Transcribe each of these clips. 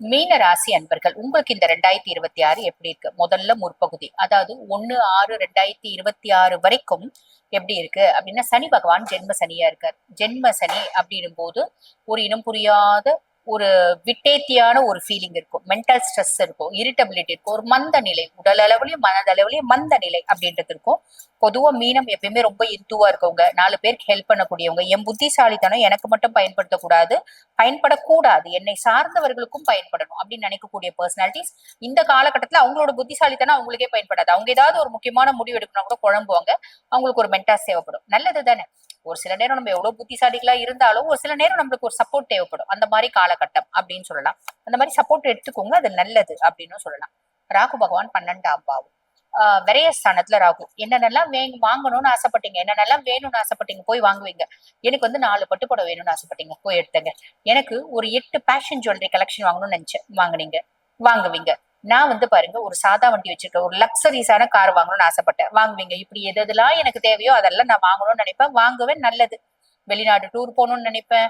மீன ராசி அன்பர்கள் உங்களுக்கு இந்த ரெண்டாயிரத்தி இருபத்தி ஆறு எப்படி இருக்கு? முதல்ல முற்பகுதி அதாவது ஒன்னு ஆறு ரெண்டாயிரத்தி இருபத்தி ஆறு வரைக்கும் எப்படி இருக்கு? அப்படின்னா சனி பகவான் ஜென்ம சனியா இருக்கார். ஜென்ம சனி அப்படின்னும் போது ஒரு இனம் புரியாத ஒரு விட்டேத்தியான ஒரு ஃபீலிங் இருக்கும். மென்டல் ஸ்ட்ரெஸ் இருக்கும் இரிட்டபிலிட்டி இருக்கும். ஒரு மந்த நிலை உடல் அளவுலயும் மனதளவுலயும் மந்த நிலை அப்படின்றது இருக்கும். பொதுவா மீனம் எப்பயுமே ரொம்ப இந்துவா இருக்கவங்க நாலு பேருக்கு ஹெல்ப் பண்ணக்கூடியவங்க. என் புத்திசாலித்தனம் எனக்கு மட்டும் பயன்படுத்தக்கூடாது பயன்படக்கூடாது. என்னை சார்ந்தவர்களுக்கும் பயன்படணும் அப்படின்னு நினைக்கக்கூடிய பர்சனாலிட்டிஸ் இந்த காலகட்டத்தில் அவங்களோட புத்திசாலித்தனம் அவங்களுக்கே பயன்படாது. அவங்க ஏதாவது ஒரு முக்கியமான முடிவு எடுக்கணும் கூட குழம்புவாங்க. அவங்களுக்கு ஒரு மென்டாஸ் தேவைப்படும். நல்லது தானே ஒரு சில நேரம் நம்ம எவ்வளவு புத்திசாலிகளா இருந்தாலும் ஒரு சில நேரம் நம்மளுக்கு ஒரு சப்போர்ட் தேவைப்படும். அந்த மாதிரி காலகட்டம் அப்படின்னு சொல்லலாம். அந்த மாதிரி சப்போர்ட் எடுத்துக்கோங்க அது நல்லது அப்படின்னு சொல்லலாம். ராகு பகவான் பன்னெண்டாம் பாவம். ஆஹ் விரயஸ்தானத்துல ராகு. என்னென்னலாம் வேங் வாங்கணும்னு ஆசைப்பட்டீங்க என்னென்னலாம் வேணும்னு ஆசைப்பட்டீங்க போய் வாங்குவீங்க. எனக்கு வந்து நாலு பட்டுப்புடவை வேணும்னு ஆசைப்பட்டீங்க போய் எடுத்தங்க. எனக்கு ஒரு எட்டு பேஷன் ஜுவல்லரி கலெக்ஷன் வாங்கணும்னு நினைச்சேன். வாங்குனீங்க வாங்குவீங்க. நான் வந்து பாருங்க ஒரு சாதா வண்டி வச்சிருக்கேன். ஒரு லக்ஸரிஸான கார் வாங்கணும்னு ஆசைப்பட்டேன். வாங்குவீங்க. இப்படி எது எதெல்லாம் எனக்கு தேவையோ அதெல்லாம் நான் வாங்கணும்னு நினைப்பேன். வாங்குவேன் நல்லது. வெளிநாடு டூர் போகணும்னு நினைப்பேன்.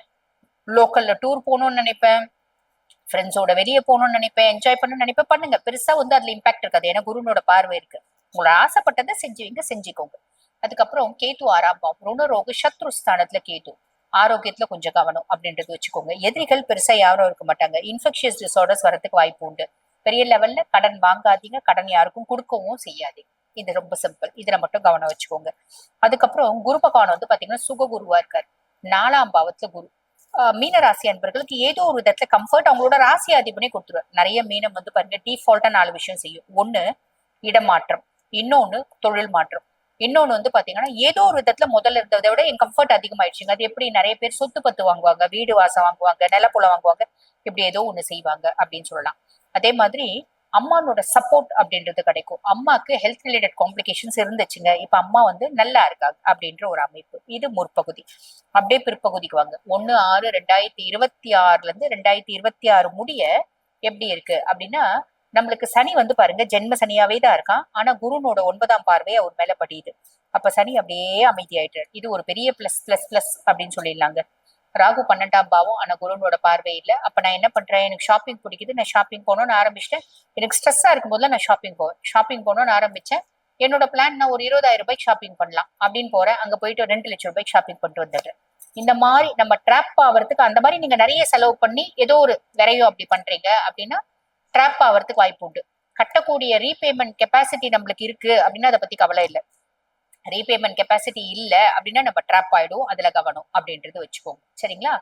லோக்கல்ல டூர் போகணும்னு நினைப்பேன். ஃப்ரெண்ட்ஸோட வெளியே போகணும்னு நினைப்பேன். என்ஜாய் பண்ணணும்னு நினைப்பேன். பண்ணுங்க. பெருசா வந்து அதுல இம்பாக்ட் இருக்காது. ஏன்னா குருனோட பார்வை இருக்கு. உங்களோட ஆசைப்பட்டதை செஞ்சுவீங்க செஞ்சுக்கோங்க. அதுக்கப்புறம் கேத்து ஆறாம் பாவம் ருணரோக சத்ரு ஸ்தானத்துல கேத்து ஆரோக்கியத்துல கொஞ்சம் கவனம் அப்படின்றது வச்சுக்கோங்க. எதிரிகள் பெருசா யாரும் இருக்க மாட்டாங்க. இன்ஃபெக்ஷியஸ் டிசார்டர்ஸ் வரதுக்கு வாய்ப்பு உண்டு. பெரிய லெவல்ல கடன் வாங்காதீங்க கடன் யாருக்கும் கொடுக்கவும் செய்யாதீங்க. இது ரொம்ப சிம்பிள் இதுல மட்டும் கவனம் வச்சுக்கோங்க. அதுக்கப்புறம் குரு பகவான் வந்து பாத்தீங்கன்னா சுக குருவா இருக்காரு. நாலாம் பாவத்துல குரு. மீன ராசி அன்பர்களுக்கு ஏதோ ஒரு விதத்துல கம்ஃபர்ட் அவங்களோட ராசி அதிபனே கொடுத்துருவார். நிறைய மீனம் வந்து பாருங்க டிஃபால்ட்டா நாலு விஷயம் செய்யும். ஒண்ணு இடமாற்றம். இன்னொன்னு தொழில் மாற்றம். இன்னொன்னு வந்து பாத்தீங்கன்னா ஏதோ ஒரு விதத்துல முதல்ல இருந்ததை விட என் கம்ஃபர்ட் அதிகமாயிடுச்சுங்க. அது எப்படி? நிறைய பேர் சொத்து பத்து வாங்குவாங்க வீடு வாசம் வாங்குவாங்க நிலப்புல வாங்குவாங்க. இப்படி ஏதோ ஒண்ணு செய்வாங்க அப்படின்னு சொல்லலாம். அதே மாதிரி அம்மானோட சப்போர்ட் அப்படின்றது கிடைக்கும். அம்மாக்கு ஹெல்த் ரிலேட்டட் காம்ப்ளிகேஷன்ஸ் இருந்துச்சுங்க. இப்ப அம்மா வந்து நல்லா இருக்காங்க அப்படின்ற ஒரு அமைப்பு. இது முற்பகுதி. அப்படியே பிற்பகுதிக்கு வாங்க. ஒன்னு ஆறு ரெண்டாயிரத்தி இருபத்தி ஆறுல இருந்து ரெண்டாயிரத்தி இருபத்தி ஆறு முடிய எப்படி இருக்கு அப்படின்னா நம்மளுக்கு சனி வந்து பாருங்க ஜென்ம சனியாவே தான் இருக்கான். ஆனா குருனோட ஒன்பதாம் பார்வை அவர் மேல படியுது. அப்ப சனி அப்படியே அமைதியாயிட்டார். இது ஒரு பெரிய பிளஸ் பிளஸ் பிளஸ் அப்படின்னு சொல்லிடலாங்க. ராகு பன்னெண்டாம் பாவம் ஆனா குருனோட பார்வை இல்ல. அப்ப நான் என்ன பண்றேன்? எனக்கு ஷாப்பிங் பிடிக்குது. நான் ஷாப்பிங் போகணும்னு ஆரம்பிச்சிட்டேன். எனக்கு ஸ்ட்ரெஸ்ஸா இருக்கும் போதுல நான் ஷாப்பிங் போவேன். ஷாப்பிங் போகணும்னு ஆரம்பிச்சேன். என்னோட பிளான் நான் ஒரு இருபதாயிரம் ரூபாய்க்கு ஷாப்பிங் பண்ணலாம் அப்படின்னு போறேன். அங்க போயிட்டு ஒரு ரெண்டு லட்சம் ரூபாய்க்கு ஷாப்பிங் பண்ணிட்டு வந்துடுறேன். இந்த மாதிரி நம்ம ட்ராப் ஆகிறதுக்கு அந்த மாதிரி நீங்க நிறைய செலவு பண்ணி ஏதோ ஒரு விரையும் அப்படி பண்றீங்க அப்படின்னா ட்ராப் ஆகிறதுக்கு வாய்ப்பு உண்டு. கட்டக்கூடிய ரீபேமெண்ட் கெப்பாசிட்டி நம்மளுக்கு இருக்கு அப்படின்னா அதை பத்தி கவலை இல்லை. ரீபேமெண்ட் கெப்பாசிட்டி இல்ல அப்படின்னா நம்ம ட்ராப் ஆயிடும் அதுல கவனம் அப்படின்றது வச்சுக்கோங்க. சரிங்களா?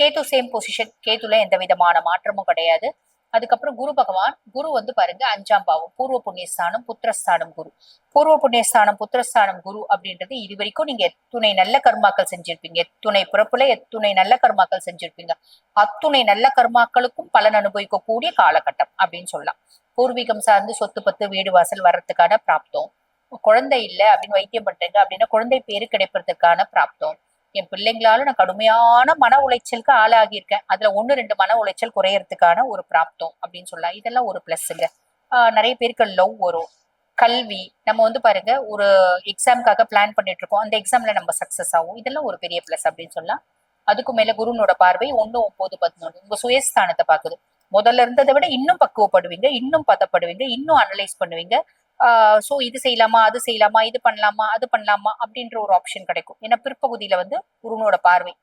கேத்து சேம் பொசிஷன் கேத்துல எந்த விதமான மாற்றமும் கிடையாது. அதுக்கப்புறம் குரு பகவான் குரு வந்து பாருங்க அஞ்சாம் பாவம் பூர்வ புண்ணியஸ்தானம் புத்திரஸ்தானம் குரு. பூர்வ புண்ணியஸ்தானம் புத்திரஸ்தானம் குரு அப்படின்றது இது வரைக்கும் நீங்க எத்துணை நல்ல கர்மாக்கள் செஞ்சிருப்பீங்க. எத்துணை பிறப்புல எத்துணை நல்ல கர்மாக்கள் செஞ்சிருப்பீங்க. அத்துணை நல்ல கர்மாக்களுக்கும் பலன் அனுபவிக்கக்கூடிய காலகட்டம் அப்படின்னு சொல்லலாம். பூர்வீகம் சார்ந்து சொத்து பத்து வீடு வாசல் வர்றதுக்கான பிராப்தம். குழந்தை இல்லை அப்படின்னு வைத்தியம் பண்றீங்க அப்படின்னா குழந்தை பேரு கிடைப்பதற்கான பிராப்தம். என் பிள்ளைங்களால நான் கடுமையான மன உளைச்சலுக்கு ஆளாகி இருக்கேன் அதுல ஒன்னு ரெண்டு மன உளைச்சல் குறையறதுக்கான ஒரு பிராப்தம் அப்படின்னு சொல்லலாம். இதெல்லாம் ஒரு பிளஸ்ங்க ஆஹ் நிறைய பேருக்கு லவ் வரும். கல்வி நம்ம வந்து பாருங்க ஒரு எக்ஸாம்க்காக பிளான் பண்ணிட்டு இருக்கோம். அந்த எக்ஸாம்ல நம்ம சக்சஸ் ஆகும். இதெல்லாம் ஒரு பெரிய பிளஸ் அப்படின்னு சொல்லலாம். அதுக்கு மேல குருனோட பார்வை ஒண்ணு ஒன்பது பதினொன்று உங்க சுயஸ்தானத்தை பாக்குது முதல்ல இருந்ததை விட இன்னும் பக்குவப்படுவீங்க இன்னும் பதப்படுவீங்க இன்னும் அனலைஸ் பண்ணுவீங்க. ஆஹ் சோ இது செய்யலாமா அது செய்யலாமா இது பண்ணலாமா அது பண்ணலாமா அப்படின்ற ஒரு ஆப்ஷன் கிடைக்கும். ஏன்னா பிற்பகுதியில வந்து குருனோட பார்வை.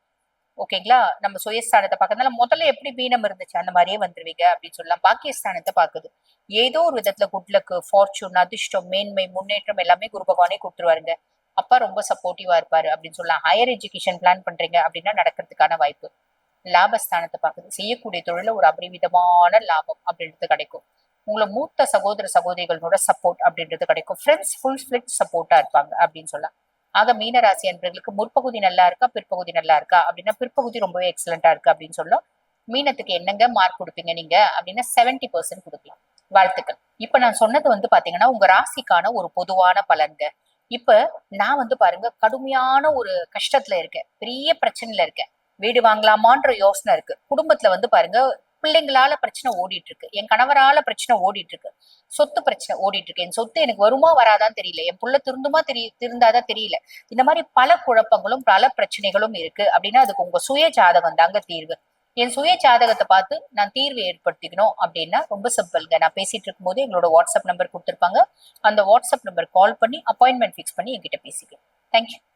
ஓகேங்களா? நம்ம சுயஸ்தானத்தை பார்க்கறதுனால முதல்ல எப்படி பீனம் இருந்துச்சு? அந்த மாதிரியே வந்துருவீங்க அப்படின்னு சொல்லலாம். பாக்கியஸ்தானத்தை பாக்குது ஏதோ ஒரு விதத்துல குட்லக்கு ஃபார்ச்சூன் அதிர்ஷ்டம் மேன்மை முன்னேற்றம் எல்லாமே குரு பகவானே கொடுத்துருவாருங்க. அப்பா ரொம்ப சப்போர்ட்டிவா இருப்பாரு அப்படின்னு சொல்லலாம். ஹையர் எஜுகேஷன் பிளான் பண்றீங்க அப்படின்னா நடக்கிறதுக்கான வாய்ப்பு. லாபஸ்தானத்தை பாக்குது செய்யக்கூடிய தொழில ஒரு அபரிவிதமான லாபம் அப்படின்றது கிடைக்கும். உங்களை மூத்த சகோதர சகோதரிகளோட சப்போர்ட் அப்படின்றது கிடைக்கும். ஃப்ரெண்ட்ஸ் ஃபுல் ஸ்பிளிட் சப்போர்ட்டா இருப்பாங்க அப்படின்னு சொல்லலாம் ஆக மீனராசி அன்பர்களுக்கு முற்பகுதி நல்லா இருக்கா பிற்பகுதி நல்லா இருக்கா? அப்படின்னா பிற்பகுதி ரொம்பவே எக்ஸலண்டா இருக்கு அப்படின்னு சொல்லும். மீனத்துக்கு என்னங்க மார்க் கொடுப்பீங்க நீங்க? அப்படின்னா செவன்டி பர்சன்ட் கொடுக்கலாம். வாழ்த்துக்கள். இப்ப நான் சொன்னது வந்து பாத்தீங்கன்னா உங்க ராசிக்கான ஒரு பொதுவான பலன்க இப்ப நான் வந்து பாருங்க கடுமையான ஒரு கஷ்டத்துல இருக்கேன். பெரிய பிரச்சனையில இருக்கேன். வீடு வாங்கலாமான்ற யோசனை இருக்கு. குடும்பத்துல வந்து பாருங்க பிள்ளைங்களால பிரச்சனை ஓடிட்டு இருக்கு என் கணவரால பிரச்சனை ஓடிட்டு இருக்கு சொத்து பிரச்சனை ஓடிட்டு இருக்கு என் சொத்து எனக்கு வருமா வராதான் தெரியல. என் புள்ள திருந்துமா தெரிய திருந்தாதான் தெரியல. இந்த மாதிரி பல குழப்பங்களும் பல பிரச்சனைகளும் இருக்கு. அப்படின்னா அதுக்கு உங்க சுய ஜாதகம் தாங்க தீர்வு. என் சுய ஜாதகத்தை பார்த்து நான் தீர்வு ஏற்படுத்திக்கணும் அப்படின்னா ரொம்ப சிம்பிள்ங்க. நான் பேசிட்டு இருக்கும்போது எங்களோட வாட்ஸ்அப் நம்பர் கொடுத்துருப்பாங்க. அந்த வாட்ஸ்அப் நம்பர் கால் பண்ணி அப்பாயின்மெண்ட் ஃபிக்ஸ் பண்ணி என்கிட்ட பேசிக்கலாம் தேங்க்யூ